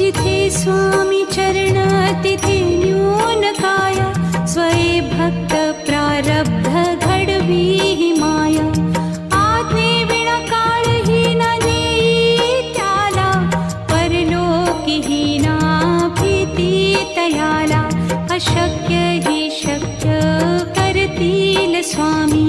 िते स्वामी चरणतिथिन्यूनकाय स्वये भक्तप्रारब्धघीहि माया आत्मेवणकालहीना नीत्याला परलोकिहीनाप्रीति तयाला अशक्य हि शक्य करतील स्वामी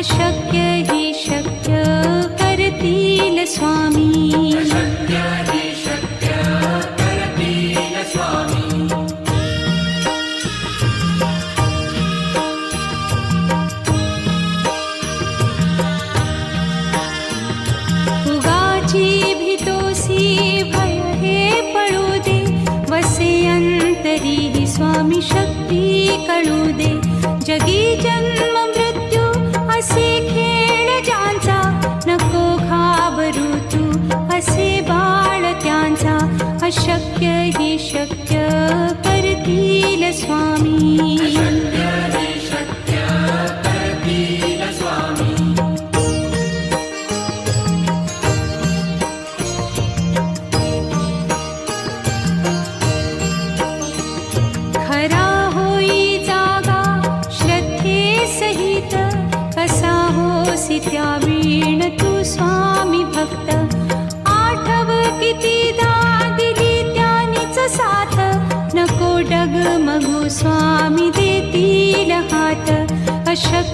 अशक्य स्वामी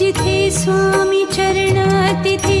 स्वामी चरणातिथि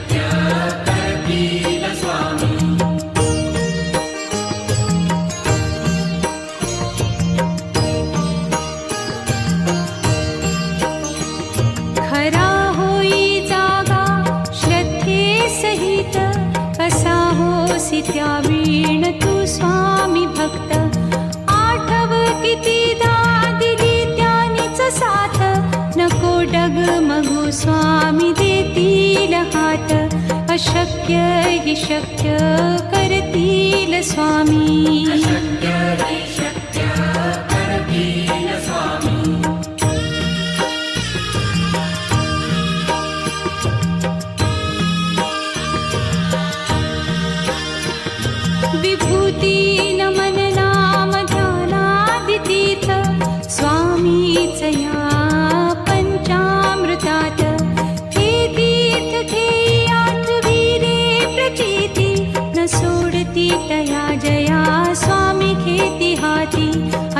त्या वीण तू स्वामी भक्त आठव दा दिली त्यानीच साथ नको डगमगू स्वामी देतील हात अशक्य ही शक्य करतील स्वामी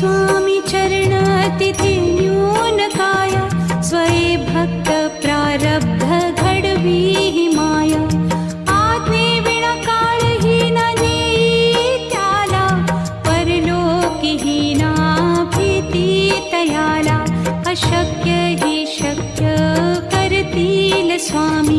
स्वामी चरणातिथिन्यूनकाय स्वरे भक्तप्रारब्धघीहि माया आत्मेवणकालहीना नीत्याला परलोकिहीना प्रीति तयाला अशक्य ही शक्य करतिल स्वामी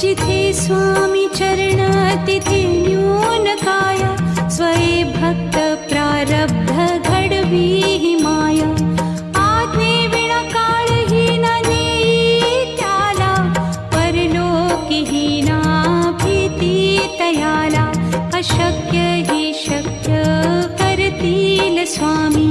जिथे स्वामी चरणतिथिन्यूनकाय स्वये भक्तप्रारब्धगढवीमाय आग्ने विणाकाय ही ना भीती तयाला अशक्य ही शक्य करतील स्वामी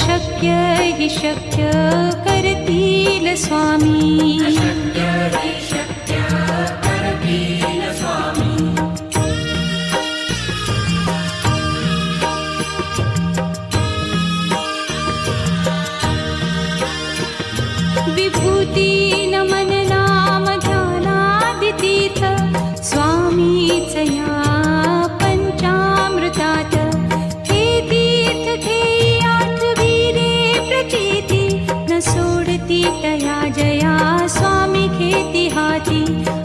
शक्य हि शक्य करतील स्वामी शक्य ही शक्य करतील स्वामी विपूति नमने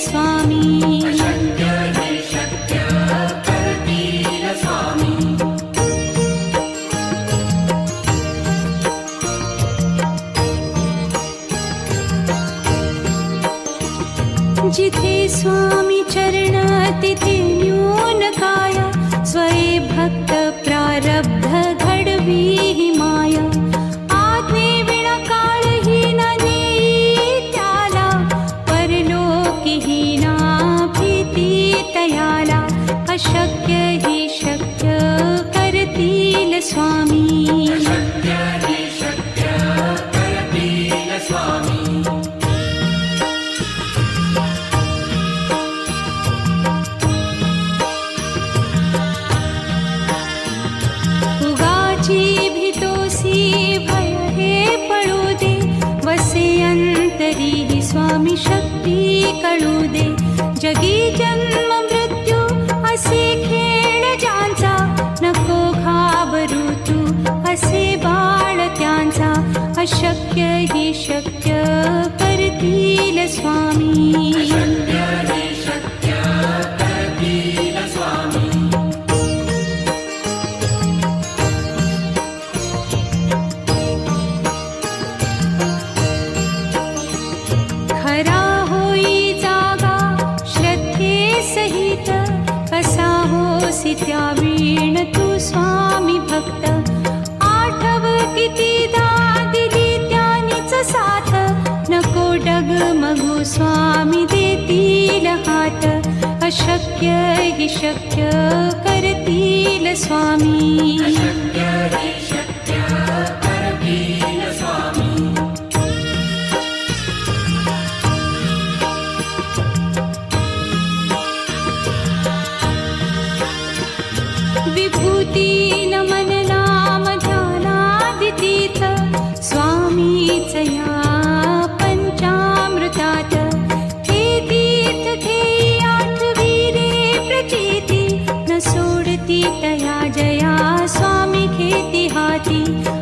Swami. Thanks. स्वामी ವಕೀಲ ಸ್ವಾಮಿ